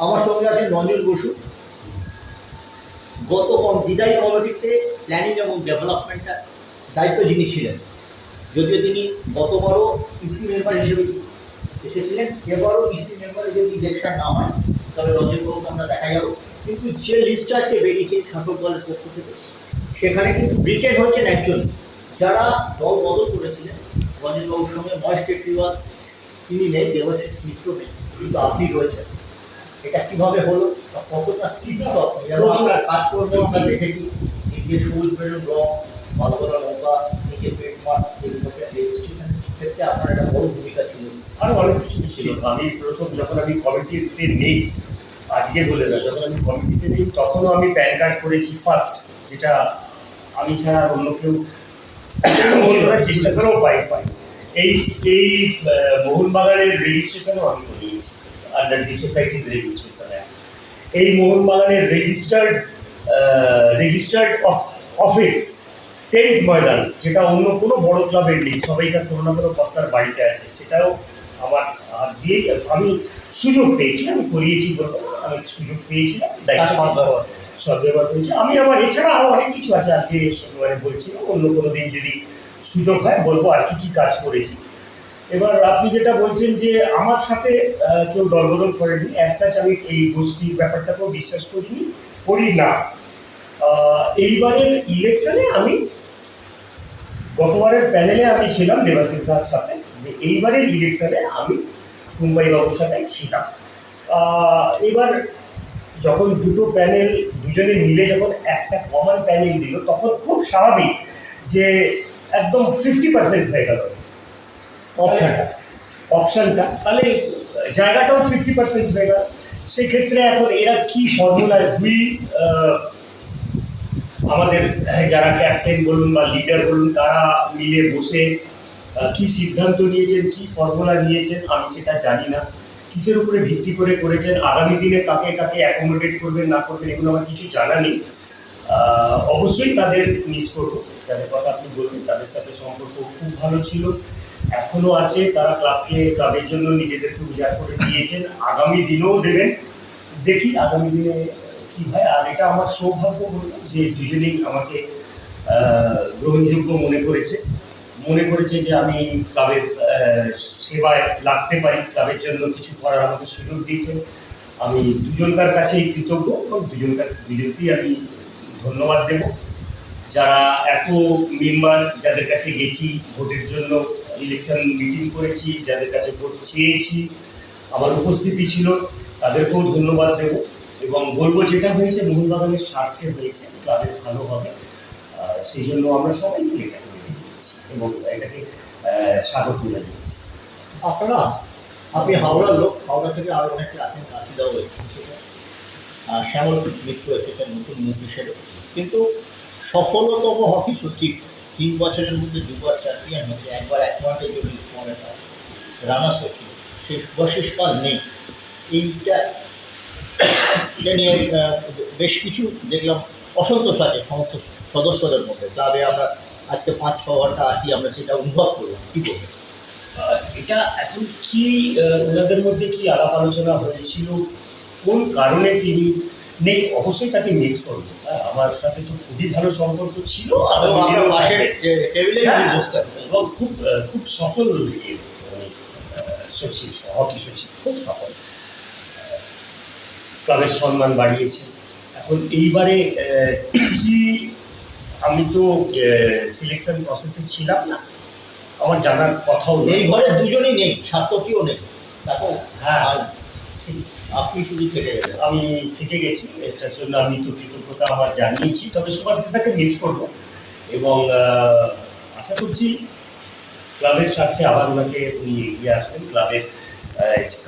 আমার সঙ্গে আছেন রঞ্জন বসু। গত কম- বিদায়ী কমিটিতে প্ল্যানিং এবং ডেভেলপমেন্টটা দায়িত্ব যিনি ছিলেন, যদিও তিনি গতবারও ইসি মেম্বার হিসেবে এসেছিলেন, এবারও ইসি মেম্বারে যদি ইলেকশন না হয়, তবে রঞ্জনবাবুকে আমরা দেখা যাব কিন্তু যে লিস্টটা আজকে বেরিয়েছে শাসক দলের পক্ষ থেকে, সেখানে কিন্তু ব্রিটেন হয়েছেন একজন, যারা দল বদল করেছিলেন। রঞ্জনবাবুর সঙ্গে মহেশ টেকরিওয়াল, তিনি নেই, দেবাশিস মিত্র নেই কিন্তু আপনি রয়েছেন। এটা কীভাবে হলো কতটা তীব্র আপনার কাজকর্ম আমরা দেখেছি। যে সবুজ বেরুন ব্লক বালতলা নৌকা এই যে পেট মাঠ এগুলোকে রেজিস্ট্রেশনের ক্ষেত্রে আপনার একটা বড় ভূমিকা ছিল। আরও অনেক কিছু ছিল। আমি প্রথম যখন আমি কমিটিতে নেই, আজকে বলে না যখন আমি কমিটিতে নেই, তখনও আমি প্যান কার্ড করেছি ফার্স্ট যেটা আমি ছাড়া অন্য কেউ চেষ্টা করেও পাই পাই এই এই মোহনবাগানের রেজিস্ট্রেশনও আমি করিয়েছি under the societies registration act এই মোহনবাগানের registered registered office tent Maidan যেটা অন্য কোনো বড় ক্লাবের নেই সবাইকার কোনো না কোনো কর্তার বাড়িতে আছে সেটাও আমার হাত দিয়েই আমি সুযোগ পেয়েছি আমি করিয়েছি বলব আমি সুযোগ পেয়েছিলাম সদ্ব্যবহার। সদ্ব্যবহার করেছি। আমি আমার এছাড়া আরও অনেক কিছু আছে আজকে মানে বলছি অন্য কোনো দিন যদি সুযোগ হয় বলব আর কি কি কাজ করেছি। এবার আপনি যেটা বলছেন যে আমার সাথে কেউ দলবদল করেনি অ্যাজ সাচ আমি এই গোষ্ঠীর ব্যাপারটাকেও বিশ্বাস করিনি, করি না। এইবারের ইলেকশনে আমি, গতবারের প্যানেলে আমি ছিলাম দেবাশিস দাস সাথে এইবারের ইলেকশনে আমি মুম্বাই বাবুর সাথে ছিলাম। এবার যখন দুটো প্যানেল দুজনে মিলে যখন একটা কমন প্যানেল দিল, তখন খুব স্বাভাবিক যে একদম ফিফটি পার্সেন্ট হয়ে গেল। অপশনটা অপশনটা তাহলে জায়গাটাও ফিফটি পার্সেন্ট হয়ে গেল সেক্ষেত্রে এখন এরা কি ফর্মুলায় দুই আমাদের যারা ক্যাপ্টেন বলুন বা লিডার বলুন, তারা মিলে বসে কি সিদ্ধান্ত নিয়েছেন, কি ফর্মুলা নিয়েছেন, আমি সেটা জানি না। কিসের উপরে ভিত্তি করে করেছেন? আগামী দিনে কাকে কাকে অ্যাকোমোডেট করবেন, না করবেন, এগুলো আমার কিছু জানা নেই। অবশ্যই তাদের মিস করব। যাদের কথা আপনি বলবেন তাদের সাথে সম্পর্ক খুব ভালো ছিল। এখনও আছে, তারা ক্লাবকে, ক্লাবের জন্য নিজেদেরকে উজাড় করে দিয়েছেন। আগামী দিনেও দেবেন। দেখি আগামী দিনে কি হয়। আর এটা আমার সৌভাগ্য যে দুজনেই আমাকে গ্রহণযোগ্য মনে করেছে। মনে করেছে যে আমি ক্লাবের সেবায় লাগতে পারি। ক্লাবের জন্য কিছু করার আমাকে সুযোগ দিয়েছেন। আমি দুজনকার কাছেই কৃতজ্ঞ এবং দুজনকার, দুজনকেই আমি ধন্যবাদ দেব। যারা এত মেম্বার, যাদের কাছে গেছি ভোটের জন্য ইলেকশন মিটিং করেছি, যাদের কাছে ভোট চেয়েছি, আমার উপস্থিতি ছিল, তাদেরকেও ধন্যবাদ দেব এবং বলব যেটা হয়েছে, মোহনবাগানের স্বার্থে হয়েছে ক্লাবের ভালো হবে। সেই জন্য আমরা সবাই মিলে এটাকে মেনে নিয়েছি এবং এটাকে স্বাগত জানিয়েছি। আপনারা, আপনি হাওড়ার লোক, হাওড়া থেকে আরও অনেকে আছেন, কাশিদাও আর শ্যামল মিত্র এসেছেন, নতুন মুখ হিসেবে। কিন্তু সফলতম হকি সচিব তিন বছরের মধ্যে দুবার চ্যাম্পিয়ন হয়েছে একবার এক পয়েন্টের জন্য ইসমানের রানার্স হয়েছিল সেই সুভাষিস পাল নেই। এইটা এটা নিয়ে বেশ কিছু দেখলাম অসন্তোষ আছে সমস্ত সদস্যদের মধ্যে। তবে আমরা আজকে পাঁচ ছ ঘণ্টা আছি আমরা সেটা অনুভব করলাম। কী আহ, এটা এখন কি ওনাদের মধ্যে কি আলাপ আলোচনা হয়েছিল? কোন কারণে তিনি নেই অবশ্যই তাকে মিস করব। হ্যাঁ, আমার সাথে তো খুবই ভালো সম্পর্ক ছিল এবং হ্যাঁ, খুব খুব সফল সচিব হকি সচিব খুব সফল। ক্লাবের সম্মান বাড়িয়েছে। এখন এইবারে কি আমি তো সিলেকশন প্রসেসে ছিলাম না। আমার জানার কথাও নেই। ঘরে দুজনেই নেই সাতটিও নেই দেখো হ্যাঁ। আপনি শুধু থেকে গেলেন? আমি থেকে গেছি। এটার জন্য আমি তো কৃতজ্ঞতা আমার জানিয়েছি। তবে সুভাষ দাকে মিস করব। এবং আশা করছি ক্লাবের স্বার্থে আবার ওনাকে উনি এগিয়ে আসবেন। ক্লাবের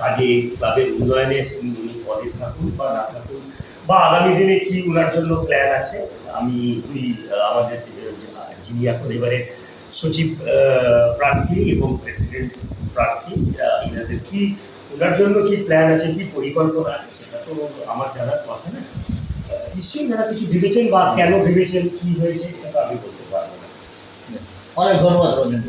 কাজে, ক্লাবের উন্নয়নে উনি পদে থাকুন বা না থাকুন। বা আগামী দিনে কি ওনার জন্য প্ল্যান আছে, আমি দুই আমাদের যিনি এখন এবারে সচিব প্রার্থী এবং প্রেসিডেন্ট প্রার্থী এনাদের কি, ওনার জন্য কি প্ল্যান আছে, কি পরিকল্পনা আছে, সেটা তো আমার জানার কথা না। নিশ্চয়ই ওনারা কিছু ভেবেছেন বা কেন ভেবেছেন, কি হয়েছে, এটা তো আমি বলতে পারব না। অনেক ধন্যবাদ রঞ্জন